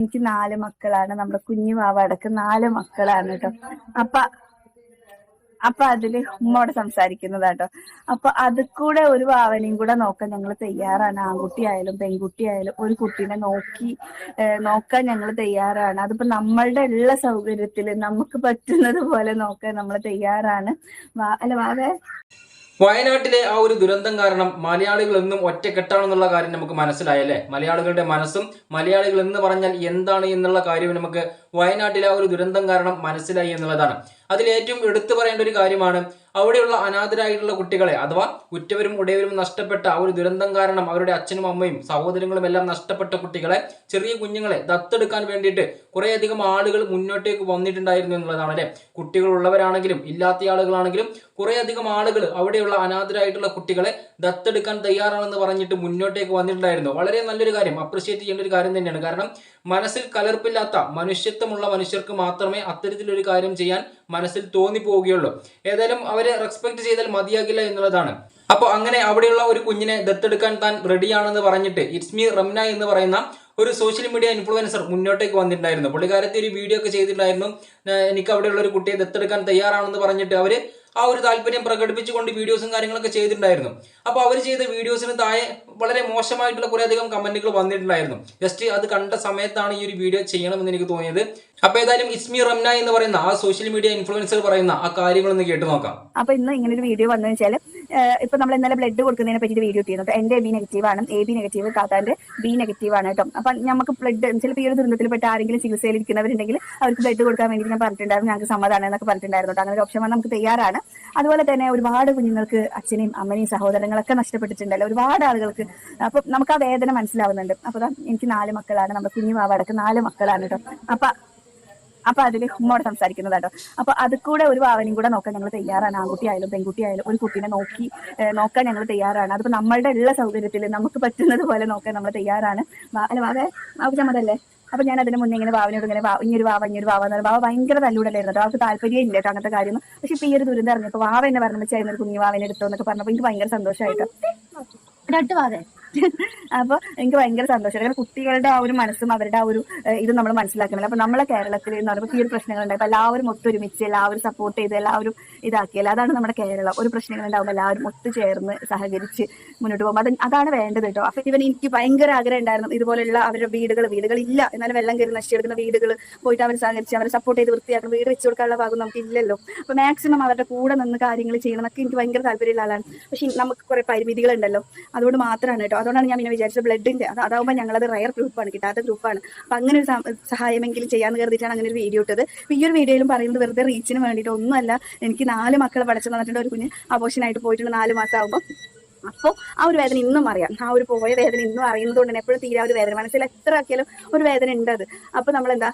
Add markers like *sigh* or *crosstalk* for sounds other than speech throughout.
എനിക്ക് നാല് മക്കളാണ്. നമ്മുടെ കുഞ്ഞു വാവടക്ക് നാല് മക്കളാണ് കേട്ടോ അപ്പ അപ്പൊ അതിൽ ഉമ്മോട് സംസാരിക്കുന്നതാട്ടോ. അപ്പൊ അത് കൂടെ ഒരു വാവനെയും കൂടെ നോക്കാൻ ഞങ്ങൾ തയ്യാറാണ്. ആൺകുട്ടിയായാലും പെൺകുട്ടിയായാലും ഒരു കുട്ടീനെ നോക്കി നോക്കാൻ ഞങ്ങൾ തയ്യാറാണ്. അതിപ്പോ നമ്മളുടെ ഉള്ള സൗകര്യത്തിൽ നമുക്ക് പറ്റുന്നത് പോലെ നോക്കാൻ നമ്മൾ തയ്യാറാണ്. വാ അല്ല വാവേ. വയനാട്ടിലെ ആ ഒരു ദുരന്തം കാരണം മലയാളികൾ എന്നും ഒറ്റക്കെട്ടാണെന്നുള്ള കാര്യം നമുക്ക് മനസ്സിലായല്ലേ മലയാളികളുടെ മനസ്സും മലയാളികൾ എന്ന് പറഞ്ഞാൽ എന്താണ് എന്നുള്ള കാര്യം നമുക്ക് വയനാട്ടിലെ ആ ഒരു ദുരന്തം കാരണം മനസ്സിലായി എന്നുള്ളതാണ്. അതിൽ ഏറ്റവും എടുത്തു പറയേണ്ട ഒരു കാര്യമാണ് അവിടെയുള്ള അനാഥരായിട്ടുള്ള കുട്ടികളെ അഥവാ ഉറ്റവരും ഉടയവരും നഷ്ടപ്പെട്ട ഒരു ദുരന്തം കാരണം അവരുടെ അച്ഛനും അമ്മയും സഹോദരങ്ങളും എല്ലാം നഷ്ടപ്പെട്ട കുട്ടികളെ ചെറിയ കുഞ്ഞുങ്ങളെ ദത്തെടുക്കാൻ വേണ്ടിയിട്ട് കുറേയധികം ആളുകൾ മുന്നോട്ടേക്ക് വന്നിട്ടുണ്ടായിരുന്നു എന്നുള്ളതാണ് അല്ലെ? കുട്ടികൾ ഉള്ളവരാണെങ്കിലും ഇല്ലാത്ത ആളുകളാണെങ്കിലും കുറേയധികം ആളുകൾ അവിടെയുള്ള അനാഥരായിട്ടുള്ള കുട്ടികളെ ദത്തെടുക്കാൻ തയ്യാറാണെന്ന് പറഞ്ഞിട്ട് മുന്നോട്ടേക്ക് വന്നിട്ടുണ്ടായിരുന്നു. വളരെ നല്ലൊരു കാര്യം അപ്രിഷിയേറ്റ് ചെയ്യേണ്ട ഒരു കാര്യം തന്നെയാണ്. കാരണം മനസ്സിൽ കലർപ്പില്ലാത്ത മനുഷ്യത്വമുള്ള മനുഷ്യർക്ക് മാത്രമേ അത്തരത്തിലൊരു കാര്യം ചെയ്യാൻ മനസ്സിൽ തോന്നിപ്പോവുകയുള്ളൂ. ഏതായാലും അവരെ റെസ്പെക്ട് ചെയ്താൽ മതിയാകില്ല എന്നുള്ളതാണ്. അപ്പോൾ അങ്ങനെ അവിടെയുള്ള ഒരു കുഞ്ഞിനെ ദത്തെടുക്കാൻ താൻ റെഡിയാണെന്ന് പറഞ്ഞിട്ട് ഇറ്റ്സ് മീ റംന എന്ന് പറയുന്ന ഒരു സോഷ്യൽ മീഡിയ ഇൻഫ്ലുവൻസർ മുന്നോട്ടേക്ക് വന്നിട്ടുണ്ടായിരുന്നു. പുള്ളിക്കാരത്തെ ഒരു വീഡിയോ ഒക്കെ ചെയ്തിട്ടുണ്ടായിരുന്നു. എനിക്ക് അവിടെയുള്ള ഒരു കുട്ടിയെ ദത്തെടുക്കാൻ തയ്യാറാണെന്ന് പറഞ്ഞിട്ട് അവർ ആ ഒരു താല്പര്യം പ്രകടിപ്പിച്ചുകൊണ്ട് വീഡിയോസും കാര്യങ്ങളൊക്കെ ചെയ്തിട്ടുണ്ടായിരുന്നു. അപ്പോൾ അവർ ചെയ്ത വീഡിയോസിന് താഴെ വളരെ മോശമായിട്ടുള്ള കുറേയധികം കമന്റുകൾ വന്നിട്ടുണ്ടായിരുന്നു. ജസ്റ്റ് അത് കണ്ട സമയത്താണ് ഈ ഒരു വീഡിയോ ചെയ്യണമെന്ന് എനിക്ക് തോന്നിയത്. അപ്പൊ ഏതായാലും ഇസ്മി റംന എന്ന് പറയുന്ന ആ സോഷ്യൽ മീഡിയ ഇൻഫ്ലുവൻസർ പറയുന്ന ആ കാര്യങ്ങളൊന്ന് കേട്ടു നോക്കാം. അപ്പൊ ഇന്ന് ഇങ്ങനെ ഒരു വീഡിയോ വന്നു വെച്ചാൽ ഇപ്പൊ നമ്മൾ ഇന്നലെ ബ്ലഡ് കൊടുക്കുന്നതിനെ പറ്റി വീഡിയോ ചെയ്യുന്നുണ്ട് എന്റെ ബി നെഗറ്റീവ് ആണ്. എ ബി നെഗറ്റീവ് കാത്താന്റെ ബി നെഗറ്റീവ് ആണ് കേട്ടോ. അപ്പൊ നമുക്ക് ബ്ലഡ് ചിലപ്പോൾ ഈ ഒരു ദുരന്തത്തിൽപ്പെട്ട ആരെങ്കിലും ചികിത്സയിൽ ഇരിക്കുന്നവരുണ്ടെങ്കിൽ അവർക്ക് ബ്ലഡ് കൊടുക്കാൻ വേണ്ടി ഞാൻ പറഞ്ഞിട്ടുണ്ടായിരുന്നു. ഞങ്ങൾക്ക് സമ്മതമാണ് എന്നൊക്കെ പറഞ്ഞിട്ടുണ്ടായിരുന്നു അങ്ങനെ ഒരു ഓപ്ഷൻ വന്നാൽ നമുക്ക് തയ്യാറാണ്. അതുപോലെ തന്നെ ഒരുപാട് കുഞ്ഞുങ്ങൾക്ക് അച്ഛനെയും അമ്മനെയും സഹോദരങ്ങളൊക്കെ നഷ്ടപ്പെട്ടിട്ടുണ്ടല്ലോ. ഒരുപാട് ആളുകൾക്ക് അപ്പൊ നമുക്ക് ആ വേദന മനസ്സിലാവുന്നുണ്ട്. അപ്പൊ എനിക്ക് നാല് മക്കളാണ്. നമ്മുടെ കുഞ്ഞു വാവടക്ക് നാല് മക്കളാണ് കേട്ടോ. അപ്പൊ അപ്പൊ അതിൽ ഉമ്മോട് സംസാരിക്കുന്നതാട്ടോ. അപ്പൊ അത് കൂടെ ഒരു ഭാവനയും കൂടെ നോക്കാൻ ഞങ്ങൾ തയ്യാറാണ്. ആൺകുട്ടി ആയാലും പെൺകുട്ടി ആയാലും ഒരു കുട്ടീനെ നോക്കി നോക്കാൻ ഞങ്ങൾ തയ്യാറാണ്. അതിപ്പോ നമ്മളുടെ എല്ലാ സൗകര്യത്തിൽ നമുക്ക് പറ്റുന്നത് പോലെ നോക്കാൻ നമ്മൾ തയ്യാറാണ്. അല്ലെ വാവേ സമ്മതല്ലേ അപ്പൊ ഞാൻ അതിന് മുന്നേ ഇങ്ങനെ വാവനോട് ഇങ്ങനെ ഇങ്ങനൊരു വാവ ഇങ്ങനൊരു വാവ എന്ന് വാവ ഭയങ്കര തല്ലൂടലായിരുന്നു കേട്ടോ. അവർക്ക് താല്പര്യം ഇല്ല കേട്ടോ അങ്ങനത്തെ കാര്യം. പക്ഷെ ഇപ്പൊ ഈ ഒരു ദുരന്തം അറിഞ്ഞപ്പോ വാവ എന്നെ പറഞ്ഞു വെച്ചായിരുന്നു കുഞ്ഞു വാവനെ എടുത്തോ എന്നൊക്കെ പറഞ്ഞപ്പോ എനിക്ക് ഭയങ്കര സന്തോഷമായിട്ടോ രണ്ട് വാവേ. *laughs* അപ്പൊ എനിക്ക് ഭയങ്കര സന്തോഷം. കാരണം കുട്ടികളുടെ ആ ഒരു മനസ്സും അവരുടെ ആ ഒരു ഇത് നമ്മൾ മനസ്സിലാക്കുന്നില്ല അപ്പൊ നമ്മളെ കേരളത്തിൽ എന്ന് പറയുമ്പോൾ ഈ ഒരു അപ്പൊ എല്ലാവരും ഒത്തൊരുമിച്ച് എല്ലാവരും സപ്പോർട്ട് ചെയ്ത് എല്ലാവരും ഇതാക്കിയല്ലോ? അതാണ് നമ്മുടെ കേരളം. ഒരു പ്രശ്നങ്ങൾ ഉണ്ടാവുമ്പോൾ എല്ലാവരും ഒത്തുചേർന്ന് സഹകരിച്ച് മുന്നോട്ട് പോകുമ്പോൾ അത് അതാണ് വേണ്ടത് കേട്ടോ. അപ്പൊ ഇവൻ എനിക്ക് ഭയങ്കര ആഗ്രഹം ഉണ്ടായിരുന്നു. ഇതുപോലെയുള്ള അവരുടെ വീടുകൾ വീടുകൾ ഇല്ല. എന്നാലും വെള്ളം കയറി നശിച്ചെടുക്കുന്ന വീടുകൾ പോയിട്ട് അവർ സഹകരിച്ച് അവരെ സപ്പോർട്ട് ചെയ്ത് വൃത്തിയാക്കുന്ന വീട് വെച്ച് കൊടുക്കാനുള്ള ഭാഗം നമുക്ക് ഇല്ലല്ലോ. അപ്പൊ മാക്സിമം അവരുടെ കൂടെ നിന്ന് കാര്യങ്ങൾ ചെയ്യണം എന്നൊക്കെ എനിക്ക് ഭയങ്കര താല്പര്യമുള്ള ആളാണ്. പക്ഷെ നമുക്ക് കുറെ പരിമിതികൾ ഉണ്ടല്ലോ അതുകൊണ്ട് മാത്രമാണ് കേട്ടോ. അതുകൊണ്ടാണ് ഞാൻ പിന്നെ വിചാരിച്ചത് ബ്ലഡിന്റെ. അത് അതാവുമ്പോൾ അത് റയർ ഗ്രൂപ്പാണ് കിട്ടാത്ത ഗ്രൂപ്പാണ്. അപ്പൊ അങ്ങനെ ഒരു സഹായമെങ്കിലും ചെയ്യാന്ന് കരുതിയിട്ടാണ് അങ്ങനെ ഒരു വീഡിയോ ഇട്ടത്. ഈ ഒരു വീഡിയോയിലും പറയുന്നത് വെറുതെ റീച്ചിന് വേണ്ടിയിട്ട് ഒന്നുമല്ല. എനിക്ക് നാല് മക്കളെ പഠിച്ചു തന്നിട്ടുണ്ട് ഒരു കുഞ്ഞ് അബോഷനായിട്ട് പോയിട്ടുണ്ട് നാല് മാസം ആകുമ്പോൾ അപ്പോൾ ആ ഒരു വേദന ഇന്നും അറിയാം. ആ ഒരു പോയ വേദന ഇന്നും അറിയുന്നതുകൊണ്ട് തന്നെ എപ്പോഴും തീരെ ഒരു വേദന മനസ്സിൽ എത്ര ആക്കിയാലും ഒരു വേദന ഉണ്ട് അത്. അപ്പോൾ നമ്മൾ എന്താ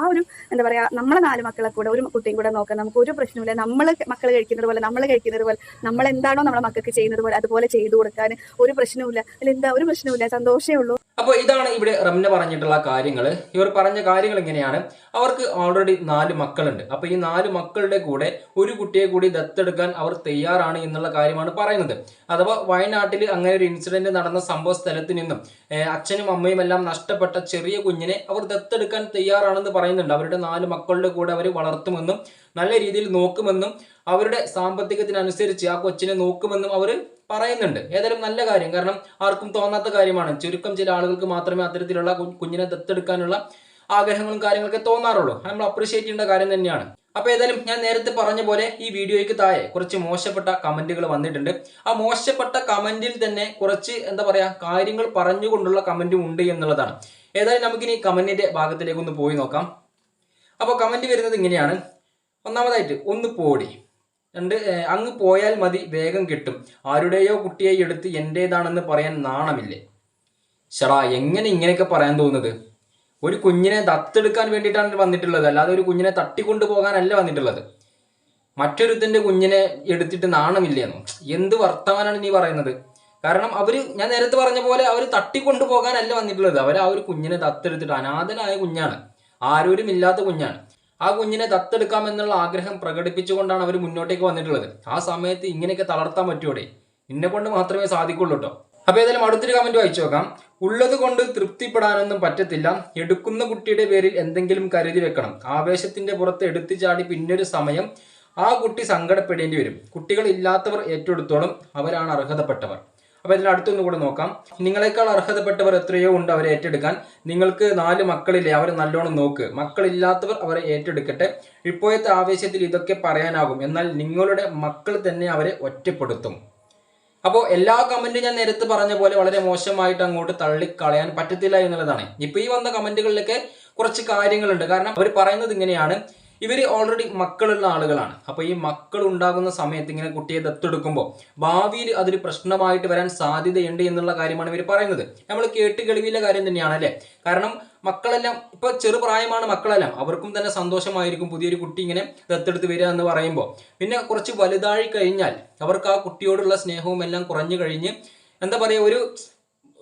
ആ ഒരു എന്താ പറയാ നമ്മളെ നാല് മക്കളെ കൂടെ ഒരു കുട്ടിയും കൂടെ നോക്കാം നമുക്ക് ഒരു പ്രശ്നമില്ല നമ്മൾ മക്കൾ കഴിക്കുന്നത് പോലെ നമ്മൾ കഴിക്കുന്നത് പോലെ നമ്മൾ എന്താണോ നമ്മളെ മക്കൾക്ക് ചെയ്യുന്നത് പോലെ അതുപോലെ ചെയ്തു കൊടുക്കാൻ ഒരു പ്രശ്നവുമില്ല. അല്ല എന്താ ഒരു പ്രശ്നവുമില്ല സന്തോഷമേ ഉള്ളൂ. അപ്പോൾ ഇതാണ് ഇവിടെ റംന പറഞ്ഞിട്ടുള്ള കാര്യങ്ങൾ ഇവർ പറഞ്ഞ കാര്യങ്ങൾ ഇങ്ങനെയാണ് അവർക്ക് ഓൾറെഡി നാല് മക്കളുണ്ട്. അപ്പോൾ ഈ നാല് മക്കളുടെ കൂടെ ഒരു കുട്ടിയെ കൂടി ദത്തെടുക്കാൻ അവർ തയ്യാറാണ് എന്നുള്ള കാര്യമാണ് പറയുന്നത്. അഥവാ വയനാട്ടിൽ അങ്ങനെ ഒരു ഇൻസിഡന്റ് നടന്ന സംഭവ സ്ഥലത്ത് നിന്നും അച്ഛനും അമ്മയും എല്ലാം നഷ്ടപ്പെട്ട ചെറിയ കുഞ്ഞിനെ അവർ ദത്തെടുക്കാൻ തയ്യാറാണെന്ന് പറയുന്നുണ്ട്. അവരുടെ നാല് മക്കളുടെ കൂടെ അവർ വളർത്തുമെന്നും നല്ല രീതിയിൽ നോക്കുമെന്നും അവരുടെ സാമ്പത്തികത്തിനനുസരിച്ച് ആ കൊച്ചിനെ നോക്കുമെന്നും അവർ പറയുന്നുണ്ട്. ഏതായാലും നല്ല കാര്യം. കാരണം ആർക്കും തോന്നാത്ത കാര്യമാണ്. ചുരുക്കം ചില ആളുകൾക്ക് മാത്രമേ അത്തരത്തിലുള്ള കുഞ്ഞിനെ ദത്തെടുക്കാനുള്ള ആഗ്രഹങ്ങളും കാര്യങ്ങളൊക്കെ തോന്നാറുള്ളൂ. നമ്മൾ അപ്രീഷിയേറ്റ് ചെയ്യേണ്ട കാര്യം തന്നെയാണ്. അപ്പോൾ ഏതായാലും ഞാൻ നേരത്തെ പറഞ്ഞ പോലെ ഈ വീഡിയോയ്ക്ക് താഴെ കുറച്ച് മോശപ്പെട്ട കമന്റുകൾ വന്നിട്ടുണ്ട്. ആ മോശപ്പെട്ട കമന്റിൽ തന്നെ കുറച്ച് എന്താ പറയാ കാര്യങ്ങൾ പറഞ്ഞുകൊണ്ടുള്ള കമന്റും ഉണ്ട് എന്നുള്ളതാണ്. ഏതായാലും നമുക്കിനി കമന്റിന്റെ ഭാഗത്തിലേക്ക് ഒന്ന് പോയി നോക്കാം. അപ്പോൾ കമന്റ് വരുന്നത് ഇങ്ങനെയാണ്. ഒന്നാമതായിട്ട് ഒന്ന് പോടി. രണ്ട് അങ്ങ് പോയാൽ മതി വേഗം കിട്ടും. ആരുടെയോ കുട്ടിയെ എടുത്ത് എന്റേതാണെന്ന് പറയാൻ നാണമില്ലേ? ഷടാ എങ്ങനെ ഇങ്ങനെയൊക്കെ പറയാൻ തോന്നുന്നത്? ഒരു കുഞ്ഞിനെ ദത്തെടുക്കാൻ വേണ്ടിയിട്ടാണ് വന്നിട്ടുള്ളത് അല്ലാതെ ഒരു കുഞ്ഞിനെ തട്ടിക്കൊണ്ടു പോകാനല്ല വന്നിട്ടുള്ളത്. മറ്റൊരുത്തിന്റെ കുഞ്ഞിനെ എടുത്തിട്ട് നാണമില്ലേന്നോ എന്ത് വർത്തമാനാണ് നീ പറയുന്നത്? കാരണം അവർ ഞാൻ നേരത്തെ പറഞ്ഞ പോലെ അവർ തട്ടിക്കൊണ്ടു പോകാനല്ല വന്നിട്ടുള്ളത്. അവർ ആ ഒരു കുഞ്ഞിനെ ദത്തെടുത്തിട്ട് അനാഥനായ കുഞ്ഞാണ്. ആരോരും ഇല്ലാത്ത കുഞ്ഞാണ്. ആ കുഞ്ഞിനെ ദത്തെടുക്കാം എന്നുള്ള ആഗ്രഹം പ്രകടിപ്പിച്ചുകൊണ്ടാണ് അവർ മുന്നോട്ടേക്ക് വന്നിട്ടുള്ളത്. ആ സമയത്ത് ഇങ്ങനെയൊക്കെ തളർത്താൻ പറ്റൂടെ എന്നെ കൊണ്ട് മാത്രമേ സാധിക്കുള്ളൂ കേട്ടോ അപ്പൊ ഏതായാലും അടുത്തൊരു കമന്റ് വായിച്ചു നോക്കാം. ഉള്ളത് കൊണ്ട് തൃപ്തിപ്പെടാനൊന്നും പറ്റത്തില്ല. എടുക്കുന്ന കുട്ടിയുടെ പേരിൽ എന്തെങ്കിലും കരുതി വെക്കണം. ആവേശത്തിന്റെ പുറത്ത് എടുത്തു ചാടി പിന്നൊരു സമയം ആ കുട്ടി സങ്കടപ്പെടേണ്ടി വരും. കുട്ടികൾ ഇല്ലാത്തവർ ഏറ്റെടുത്തോളും. അവരാണ് അർഹതപ്പെട്ടവർ. അപ്പൊ ഇതിന്റെ അടുത്തൊന്നും കൂടെ നോക്കാം. നിങ്ങളെക്കാൾ അർഹതപ്പെട്ടവർ എത്രയോ ഉണ്ട് അവരെ ഏറ്റെടുക്കാൻ. നിങ്ങൾക്ക് നാല് മക്കളില്ലേ അവരെ നല്ലോണം നോക്ക്. മക്കളില്ലാത്തവർ അവരെ ഏറ്റെടുക്കട്ടെ. ഇപ്പോഴത്തെ ആവേശത്തിൽ ഇതൊക്കെ പറയാനാകും. എന്നാൽ നിങ്ങളുടെ മക്കൾ തന്നെ അവരെ ഒറ്റപ്പെടുത്തും. അപ്പോൾ എല്ലാ കമന്റും ഞാൻ നേരത്തെ പറഞ്ഞ പോലെ വളരെ മോശമായിട്ട് അങ്ങോട്ട് തള്ളിക്കളയാൻ പറ്റത്തില്ല എന്നുള്ളതാണ്. ഇപ്പൊ ഈ വന്ന കമന്റുകളിലൊക്കെ കുറച്ച് കാര്യങ്ങളുണ്ട്. കാരണം അവർ പറയുന്നത് ഇങ്ങനെയാണ്. ഇവർ ഓൾറെഡി മക്കളുള്ള ആളുകളാണ്. അപ്പോൾ ഈ മക്കൾ ഉണ്ടാകുന്ന സമയത്ത് ഇങ്ങനെ കുട്ടിയെ ദത്തെടുക്കുമ്പോൾ ഭാവിയിൽ അതൊരു പ്രശ്നമായിട്ട് വരാൻ സാധ്യതയുണ്ട് എന്നുള്ള കാര്യമാണ് ഇവർ പറയുന്നത്. നമ്മൾ കേട്ട് കേൾവിയിലെ കാര്യം തന്നെയാണ് അല്ലേ? കാരണം മക്കളെല്ലാം ഇപ്പൊ ചെറുപ്രായമാണ് മക്കളെല്ലാം. അവർക്കും തന്നെ സന്തോഷമായിരിക്കും പുതിയൊരു കുട്ടി ഇങ്ങനെ ദത്തെടുത്ത് വരിക എന്ന് പറയുമ്പോൾ. പിന്നെ കുറച്ച് വലുതായി കഴിഞ്ഞാൽ അവർക്ക് ആ കുട്ടിയോടുള്ള സ്നേഹവും എല്ലാം കുറഞ്ഞു കഴിഞ്ഞ് എന്താ പറയുക ഒരു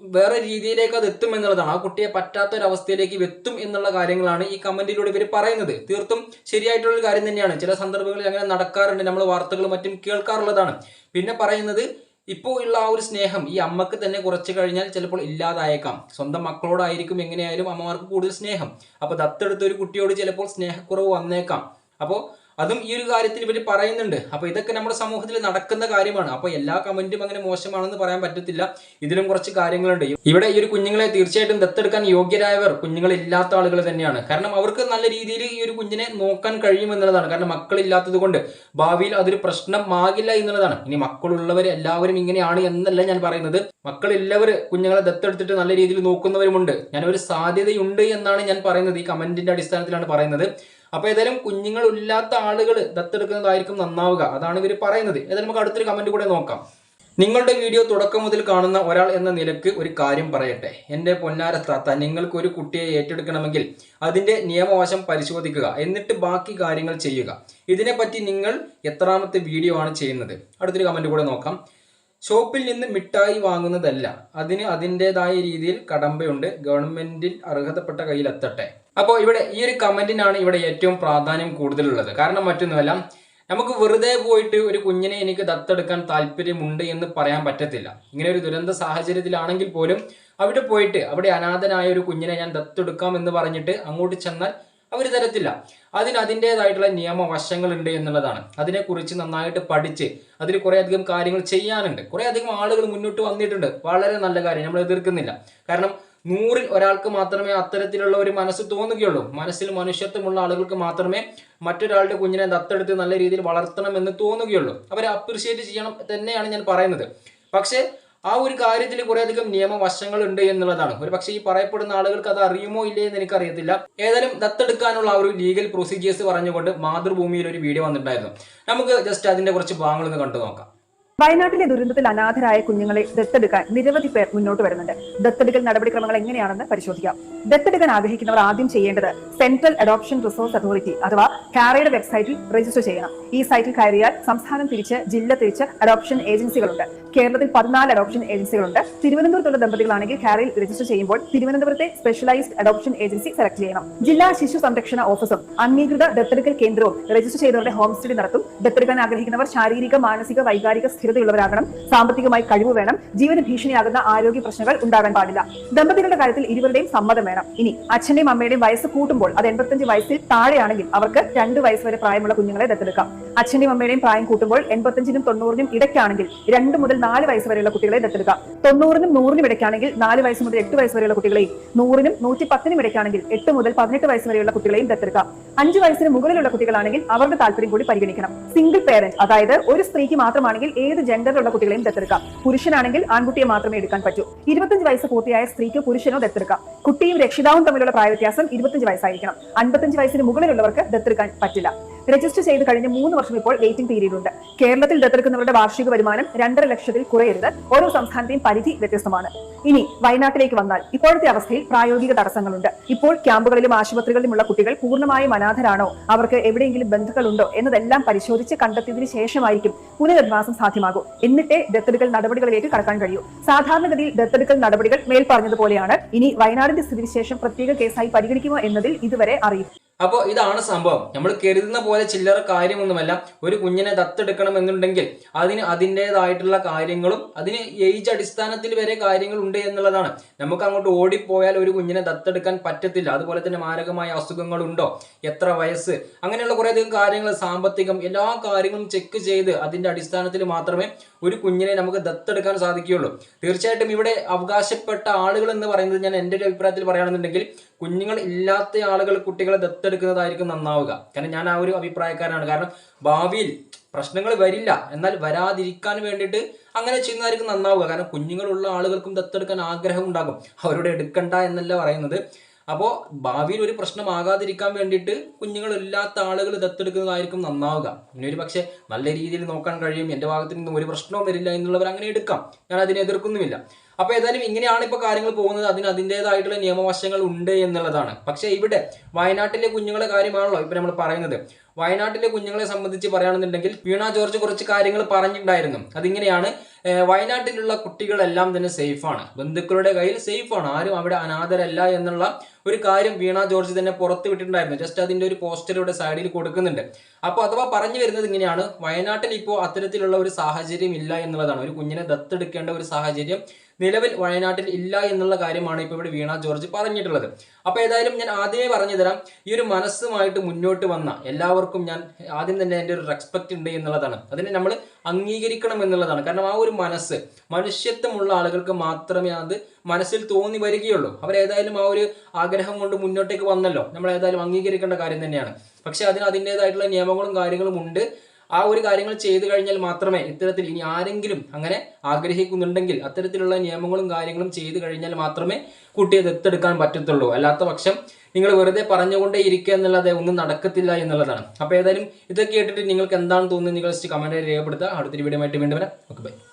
വേറെ രീതിയിലേക്ക് അത് എത്തും എന്നുള്ളതാണ്. ആ കുട്ടിയെ പറ്റാത്ത ഒരു അവസ്ഥയിലേക്ക് എത്തും എന്നുള്ള കാര്യങ്ങളാണ് ഈ കമന്റിലൂടെ ഇവർ പറയുന്നത്. തീർത്തും ശരിയായിട്ടുള്ള ഒരു കാര്യം തന്നെയാണ്. ചില സന്ദർഭങ്ങളിൽ അങ്ങനെ നടക്കാറുണ്ട്. നമ്മൾ വാർത്തകളും മറ്റും കേൾക്കാറുള്ളതാണ്. പിന്നെ പറയുന്നത് ഇപ്പോൾ ഉള്ള ആ ഒരു സ്നേഹം ഈ അമ്മയ്ക്ക് തന്നെ കുറച്ച് കഴിഞ്ഞാൽ ചിലപ്പോൾ ഇല്ലാതായേക്കാം. സ്വന്തം മക്കളോടായിരിക്കും എങ്ങനെയായാലും അമ്മമാർക്ക് കൂടുതൽ സ്നേഹം. അപ്പോൾ ദത്തെടുത്ത ഒരു കുട്ടിയോട് ചിലപ്പോൾ സ്നേഹക്കുറവ് വന്നേക്കാം. അപ്പോൾ അതും ഈ ഒരു കാര്യത്തിൽ ഇവർ പറയുന്നുണ്ട്. അപ്പോൾ ഇതൊക്കെ നമ്മുടെ സമൂഹത്തിൽ നടക്കുന്ന കാര്യമാണ്. അപ്പോൾ എല്ലാ കമന്റും അങ്ങനെ മോശമാണെന്ന് പറയാൻ പറ്റത്തില്ല. ഇതിലും കുറച്ച് കാര്യങ്ങളുണ്ട്. ഇവിടെ ഈ ഒരു കുഞ്ഞുങ്ങളെ തീർച്ചയായിട്ടും ദത്തെടുക്കാൻ യോഗ്യരായവർ കുഞ്ഞുങ്ങളില്ലാത്ത ആളുകൾ തന്നെയാണ്. കാരണം അവർക്ക് നല്ല രീതിയിൽ ഈ ഒരു കുഞ്ഞിനെ നോക്കാൻ കഴിയുമെന്നുള്ളതാണ് കാരണം മക്കളില്ലാത്തത് കൊണ്ട് ഭാവിയിൽ അതൊരു പ്രശ്നമാകില്ല എന്നുള്ളതാണ്. ഇനി മക്കളുള്ളവർ എല്ലാവരും ഇങ്ങനെയാണ് എന്നല്ല ഞാൻ പറയുന്നത്. മക്കളില്ലവർ കുഞ്ഞുങ്ങളെ ദത്തെടുത്തിട്ട് നല്ല രീതിയിൽ നോക്കുന്നവരുമുണ്ട്. ഞാൻ ഒരു സാധ്യതയുണ്ട് എന്നാണ് ഞാൻ പറയുന്നത്. ഈ കമന്റിന്റെ അടിസ്ഥാനത്തിലാണ് പറയുന്നത്. അപ്പൊ ഏതായാലും കുഞ്ഞുങ്ങൾ ഇല്ലാത്ത ആളുകൾ ദത്തെടുക്കുന്നതായിരിക്കും നന്നാവുക. അതാണ് ഇവർ പറയുന്നത്. ഏതായാലും നമുക്ക് അടുത്തൊരു കമന്റ് കൂടെ നോക്കാം. നിങ്ങളുടെ വീഡിയോ തുടക്കം മുതൽ കാണുന്ന ഒരാൾ എന്ന നിലയ്ക്ക് ഒരു കാര്യം പറയട്ടെ. എന്റെ പൊന്നാര താത്ത നിങ്ങൾക്ക് ഒരു കുട്ടിയെ ഏറ്റെടുക്കണമെങ്കിൽ അതിന്റെ നിയമവശം പരിശോധിക്കുക. എന്നിട്ട് ബാക്കി കാര്യങ്ങൾ ചെയ്യുക. ഇതിനെപ്പറ്റി നിങ്ങൾ എത്രാമത്തെ വീഡിയോ ആണ് ചെയ്യുന്നത്? അടുത്തൊരു കമന്റ് കൂടെ നോക്കാം. ഷോപ്പിൽ നിന്ന് മിഠായി വാങ്ങുന്നതല്ല. അതിന് അതിന്റെതായ രീതിയിൽ കടമ്പയുണ്ട്. ഗവൺമെന്റിൽ അർഹതപ്പെട്ട കയ്യിലെത്തട്ടെ അപ്പോൾ ഇവിടെ ഈ ഒരു കമന്റിനാണ് ഇവിടെ ഏറ്റവും പ്രാധാന്യം കൂടുതലുള്ളത്. കാരണം മറ്റൊന്നുമല്ല നമുക്ക് വെറുതെ പോയിട്ട് ഒരു കുഞ്ഞിനെ എനിക്ക് ദത്തെടുക്കാൻ താല്പര്യമുണ്ട് എന്ന് പറയാൻ പറ്റത്തില്ല. ഇങ്ങനെ ഒരു ദുരന്ത സാഹചര്യത്തിലാണെങ്കിൽ പോലും അവിടെ പോയിട്ട് അവിടെ അനാഥനായ ഒരു കുഞ്ഞിനെ ഞാൻ ദത്തെടുക്കാം എന്ന് പറഞ്ഞിട്ട് അങ്ങോട്ട് ചെന്നാൽ അവർ തരത്തില്ല. അതിന് അതിന്റെതായിട്ടുള്ള നിയമവശങ്ങളുണ്ട് എന്നുള്ളതാണ്. അതിനെക്കുറിച്ച് നന്നായിട്ട് പഠിച്ച് അതിൽ കുറേയധികം കാര്യങ്ങൾ ചെയ്യാനുണ്ട്. കുറേയധികം ആളുകൾ മുന്നോട്ട് വന്നിട്ടുണ്ട്. വളരെ നല്ല കാര്യം. നമ്മൾ എതിർക്കുന്നില്ല. കാരണം നൂറിൽ ഒരാൾക്ക് മാത്രമേ അത്തരത്തിലുള്ള ഒരു മനസ്സ് തോന്നുകയുള്ളൂ. മനസ്സിൽ മനുഷ്യത്വമുള്ള ആളുകൾക്ക് മാത്രമേ മറ്റൊരാളുടെ കുഞ്ഞിനെ ദത്തെടുത്ത് നല്ല രീതിയിൽ വളർത്തണം എന്ന് തോന്നുകയുള്ളൂ. അവരെ അപ്രിഷിയേറ്റ് ചെയ്യണം തന്നെയാണ് ഞാൻ പറയുന്നത്. പക്ഷേ ആ ഒരു കാര്യത്തിൽ കുറേയധികം നിയമവശങ്ങൾ ഉണ്ട് എന്നുള്ളതാണ്. ഒരു പക്ഷേ ഈ പറയപ്പെടുന്ന ആളുകൾക്ക് അത് അറിയുമോ ഇല്ലേ എന്ന് എനിക്കറിയത്തില്ല. ഏതായാലും ദത്തെടുക്കാനുള്ള ആ ഒരു ലീഗൽ പ്രൊസീജിയേഴ്സ് പറഞ്ഞുകൊണ്ട് മാതൃഭൂമിയിൽ ഒരു വീഡിയോ വന്നിട്ടുണ്ടായിരുന്നു. നമുക്ക് ജസ്റ്റ് അതിന്റെ കുറച്ച് ഭാഗങ്ങളൊന്ന് കണ്ടു നോക്കാം വയനാട്ടിലെ ദുരന്തത്തിൽ അനാഥരായ കുഞ്ഞുങ്ങളെ ദത്തെടുക്കാൻ നിരവധി പേർ മുന്നോട്ട് വരുന്നുണ്ട്. ദത്തെടുക്കൽ നടപടിക്രമങ്ങൾ എങ്ങനെയാണെന്ന് പരിശോധിക്കാം. ദത്തെടുക്കാൻ ആഗ്രഹിക്കുന്നവർ ആദ്യം ചെയ്യേണ്ടത് സെൻട്രൽ അഡോപ്ഷൻ റിസോഴ്സ് അതോറിറ്റി അഥവാ കാരയുടെ വെബ്സൈറ്റിൽ രജിസ്റ്റർ ചെയ്യണം. ഈ സൈറ്റിൽ കയറിയാൽ സംസ്ഥാനം തിരിച്ച് ജില്ല തിരിച്ച് അഡോപ്ഷൻ ഏജൻസികളുണ്ട്. കേരളത്തിൽ പതിനാല് അഡോപ്ഷൻ ഏജൻസികളുണ്ട് തിരുവനന്തപുരത്തുള്ള ദമ്പതികളാണെങ്കിൽ കാരയിൽ രജിസ്റ്റർ ചെയ്യുമ്പോൾ തിരുവനന്തപുരത്തെ സ്പെഷ്യലൈസ്ഡ് അഡോപ്ഷൻ ഏജൻസി സെലക്ട് ചെയ്യണം. ജില്ലാ ശിശു സംരക്ഷണ ഓഫീസും അംഗീകൃത ദത്തെടുക്കൽ കേന്ദ്രവും രജിസ്റ്റർ ചെയ്തവരുടെ ഹോം സ്റ്റഡി നടത്തും. ദത്തെടുക്കാൻ ആഗ്രഹിക്കുന്നവർ ശാരീരിക മാനസിക വൈകാരിക സ്ഥിരതയുള്ളവരാകണം. സാമ്പത്തികമായി കഴിവ് വേണം. ജീവന ഭീഷണിയാകുന്ന ആരോഗ്യ പ്രശ്നങ്ങൾ ഉണ്ടാകാൻ പാടില്ല. ദമ്പതികളുടെ കാര്യത്തിൽ ഇരുവരുടെയും സമ്മതം വേണം. ഇനി അച്ഛന്റെയും അമ്മയുടെയും വയസ്സ് കൂട്ടുമ്പോൾ അത് എൺപത്തഞ്ച് വയസ്സിൽ താഴെയാണെങ്കിൽ അവർക്ക് രണ്ട് വയസ്സ് വരെ പ്രായമുള്ള കുഞ്ഞുങ്ങളെ ദത്തെടുക്കാം. അച്ഛന്റെയും അമ്മയുടെയും പ്രായം കൂട്ടുമ്പോൾ എൺപത്തഞ്ചിനും തൊണ്ണൂറിനും ഇടയ്ക്കാണെങ്കിൽ രണ്ട് മുതൽ നാല് വയസ്സ് വരെയുള്ള കുട്ടികളെ ദത്തെടുക്കാം. തൊണ്ണൂറിനും നൂറിനും ഇടയ്ക്കാണെങ്കിൽ നാല് വയസ്സ് മുതൽ എട്ട് വയസ്സ് വരെയുള്ള കുട്ടികളെയും നൂറിനും നൂറ്റി പത്തിനും ഇടയ്ക്കാണെങ്കിൽ എട്ട് മുതൽ പതിനെട്ട് വയസ്സ് വരെയുള്ള കുട്ടികളെയും ദത്തെടുക്കാം. അഞ്ച് വയസ്സിന് മുകളിലുള്ള കുട്ടികളാണെങ്കിൽ അവരുടെ താല്പര്യം കൂടി പരിഗണിക്കണം. സിംഗിൾ പേരന്റ് അതായത് ഒരു സ്ത്രീക്ക് മാത്രമാണെങ്കിൽ ഏത് ജെൻഡറിലുള്ള കുട്ടികളെയും ദത്തെടുക്കാം. പുരുഷനാണെങ്കിൽ ആൺകുട്ടിയെ മാത്രമേ എടുക്കാൻ പറ്റൂ. ഇരുപത്തഞ്ച് വയസ്സ് പൂർത്തിയായ സ്ത്രീക്ക് പുരുഷനോ ദത്തെടുക്കാം. കുട്ടിയും രക്ഷിതാവും തമ്മിലുള്ള പ്രായവ്യത്യാസം ഇരുപത്തഞ്ച് വയസ്സായിരിക്കണം. അൻപത്തഞ്ച് വയസ്സിന് മുകളിലുള്ളവർക്ക് ദത്തെടുക്കാൻ പറ്റില്ല. രജിസ്റ്റർ ചെയ്ത് കഴിഞ്ഞ് മൂന്ന് വർഷം ഇപ്പോൾ വെയിറ്റിംഗ് പീരീഡ് ഉണ്ട്. കേരളത്തിൽ ദത്തെടുക്കുന്നവരുടെ വാർഷിക വരുമാനം രണ്ടര ലക്ഷത്തിൽ കുറയരുത്. ഓരോ സംസ്ഥാനത്തെയും പരിധി വ്യത്യസ്തമാണ്. ഇനി വയനാട്ടിലേക്ക് വന്നാൽ ഇപ്പോഴത്തെ അവസ്ഥയിൽ പ്രായോഗിക തടസ്സങ്ങളുണ്ട്. ഇപ്പോൾ ക്യാമ്പുകളിലും ആശുപത്രികളിലുമുള്ള കുട്ടികൾ പൂർണമായും അനാഥരാണോ? അവർക്ക് എവിടെയെങ്കിലും ബന്ധുക്കളുണ്ടോ? എന്നതെല്ലാം പരിശോധിച്ച് കണ്ടെത്തിയതിനു ശേഷമായിരിക്കും പുനരധിവാസം സാധ്യമാകും. എന്നിട്ടേ ദത്തെടുക്കൽ നടപടികളിലേക്ക് കടക്കാൻ കഴിയൂ. സാധാരണഗതിയിൽ ദത്തെടുക്കൽ നടപടികൾ മേൽ പറഞ്ഞതുപോലെയാണ് ഇനി വയനാടിന്റെ സ്ഥിതിവിശേഷം പ്രത്യേക കേസായി പരിഗണിക്കുമോ എന്നതിൽ ഇതുവരെ അറിയില്ല. അപ്പോൾ ഇതാണ് സംഭവം. നമ്മൾ കരുതുന്ന പോലെ ചില്ലറ കാര്യമൊന്നുമല്ല. ഒരു കുഞ്ഞിനെ ദത്തെടുക്കണം എന്നുണ്ടെങ്കിൽ അതിന് അതിന്റെതായിട്ടുള്ള കാര്യങ്ങളും അതിന് ഏജ് അടിസ്ഥാനത്തിൽ വരെ കാര്യങ്ങൾ ഉണ്ട് എന്നുള്ളതാണ്. നമുക്ക് അങ്ങോട്ട് ഓടിപ്പോയാൽ ഒരു കുഞ്ഞിനെ ദത്തെടുക്കാൻ പറ്റത്തില്ല. അതുപോലെ തന്നെ മാരകമായ അസുഖങ്ങളുണ്ടോ? എത്ര വയസ്സ്? അങ്ങനെയുള്ള കുറേയധികം കാര്യങ്ങൾ സാമ്പത്തികം എല്ലാ കാര്യങ്ങളും ചെക്ക് ചെയ്ത് അതിന്റെ അടിസ്ഥാനത്തിൽ മാത്രമേ ഒരു കുഞ്ഞിനെ നമുക്ക് ദത്തെടുക്കാൻ സാധിക്കുകയുള്ളൂ. തീർച്ചയായിട്ടും ഇവിടെ അവകാശപ്പെട്ട ആളുകൾ എന്ന് പറയുന്നത് ഞാൻ എന്റെ ഒരു അഭിപ്രായത്തിൽ പറയുകയാണെന്നുണ്ടെങ്കിൽ കുഞ്ഞുങ്ങൾ ഇല്ലാത്ത ആളുകൾ കുട്ടികളെ ദത്തെടുക്കുന്നതായിരിക്കും നന്നാവുക. കാരണം ഞാൻ ആ ഒരു അഭിപ്രായക്കാരനാണ്. കാരണം ഭാവിയിൽ പ്രശ്നങ്ങൾ വരില്ല. എന്നാൽ വരാതിരിക്കാൻ വേണ്ടിയിട്ട് അങ്ങനെ ചെയ്യുന്നതായിരിക്കും നന്നാവുക. കാരണം കുഞ്ഞുങ്ങളുള്ള ആളുകൾക്കും ദത്തെടുക്കാൻ ആഗ്രഹം ഉണ്ടാകും അവരോട് എടുക്കണ്ട എന്നല്ല പറയുന്നത്. അപ്പോൾ ഭാവിയിൽ ഒരു പ്രശ്നമാകാതിരിക്കാൻ വേണ്ടിയിട്ട് കുഞ്ഞുങ്ങളില്ലാത്ത ആളുകൾ ദത്തെടുക്കുന്നതായിരിക്കും നന്നാവുക. ഇനി ഒരു പക്ഷേ നല്ല രീതിയിൽ നോക്കാൻ കഴിയും. എന്റെ ഭാഗത്ത് നിന്നും ഒരു പ്രശ്നവും വരില്ല എന്നുള്ളവർ അങ്ങനെ എടുക്കാം. ഞാൻ അതിനെ എതിർക്കുന്നുമില്ല. അപ്പോൾ ഏതായാലും ഇങ്ങനെയാണ് ഇപ്പോൾ കാര്യങ്ങൾ പോകുന്നത്. അതിന് അതിന്റെതായിട്ടുള്ള നിയമവശങ്ങൾ ഉണ്ട് എന്നുള്ളതാണ്. പക്ഷേ ഇവിടെ വയനാട്ടിലെ കുഞ്ഞുങ്ങളെ കാര്യമാണല്ലോ ഇപ്പോൾ നമ്മൾ പറയുന്നത്. വയനാട്ടിലെ കുഞ്ഞുങ്ങളെ സംബന്ധിച്ച് പറയുകയാണെന്നുണ്ടെങ്കിൽ വീണ ജോർജ് കുറച്ച് കാര്യങ്ങൾ പറഞ്ഞിട്ടുണ്ടായിരുന്നു. അതിങ്ങനെയാണ് വയനാട്ടിലുള്ള കുട്ടികളെല്ലാം തന്നെ സേഫാണ്. ബന്ധുക്കളുടെ കയ്യിൽ സേഫാണ്. ആരും അവിടെ അനാഥരല്ല എന്നുള്ള ഒരു കാര്യം വീണ ജോർജ് തന്നെ പുറത്ത് വിട്ടിട്ടുണ്ടായിരുന്നു. ജസ്റ്റ് അതിന്റെ ഒരു പോസ്റ്റർ ഇവിടെ സൈഡിൽ കൊടുക്കുന്നുണ്ട്. അപ്പോൾ അഥവാ പറഞ്ഞു വരുന്നത് ഇങ്ങനെയാണ് വയനാട്ടിൽ ഇപ്പോൾ അത്തരത്തിലുള്ള ഒരു സാഹചര്യം ഇല്ല എന്നുള്ളതാണ്. ഒരു കുഞ്ഞിനെ ദത്തെടുക്കേണ്ട ഒരു സാഹചര്യം നിലവിൽ വയനാട്ടിൽ ഇല്ല എന്നുള്ള കാര്യമാണ് ഇപ്പോൾ ഇവിടെ വീണ ജോർജ് പറഞ്ഞിട്ടുള്ളത്. അപ്പോൾ ഏതായാലും ഞാൻ ആദ്യമേ പറഞ്ഞു തരാം ഈ ഒരു മനസ്സുമായിട്ട് മുന്നോട്ട് വന്ന എല്ലാവർക്കും ഞാൻ ആദ്യം തന്നെ എന്റെ ഒരു റെസ്പെക്റ്റ് ഉണ്ട് എന്നുള്ളതാണ്. അതിന് നമ്മൾ അംഗീകരിക്കണം എന്നുള്ളതാണ്. കാരണം ആ ഒരു മനസ്സ് മനുഷ്യത്വമുള്ള ആളുകൾക്ക് മാത്രമേ അത് മനസ്സിൽ തോന്നി വരികയുള്ളൂ. അവരേതായാലും ആ ഒരു ആഗ്രഹം കൊണ്ട് മുന്നോട്ടേക്ക് വന്നല്ലോ. നമ്മൾ ഏതായാലും അംഗീകരിക്കേണ്ട കാര്യം തന്നെയാണ്. പക്ഷെ അതിന് അതിന്റെതായിട്ടുള്ള നിയമങ്ങളും കാര്യങ്ങളും ഉണ്ട്. ആ ഒരു കാര്യങ്ങൾ ചെയ്തു കഴിഞ്ഞാൽ മാത്രമേ ഇത്തരത്തിൽ ഇനി ആരെങ്കിലും അങ്ങനെ ആഗ്രഹിക്കുന്നുണ്ടെങ്കിൽ അത്തരത്തിലുള്ള നിയമങ്ങളും കാര്യങ്ങളും ചെയ്തു കഴിഞ്ഞാൽ മാത്രമേ കുട്ടിയെ ദത്തെടുക്കാൻ പറ്റത്തുള്ളൂ. അല്ലാത്ത പക്ഷം നിങ്ങൾ വെറുതെ പറഞ്ഞുകൊണ്ടേ ഇരിക്കുക എന്നുള്ളത് ഒന്നും നടക്കത്തില്ല എന്നുള്ളതാണ്. അപ്പോൾ ഏതായാലും ഇതൊക്കെ കേട്ടിട്ട് നിങ്ങൾക്ക് എന്താണ് തോന്നുന്നത് നിങ്ങൾ ജസ്റ്റ് കമന്റ് രേഖപ്പെടുത്തുക. അടുത്തൊരു വീഡിയോ ആയിട്ട് വീണ്ടും വരാം. Okay bye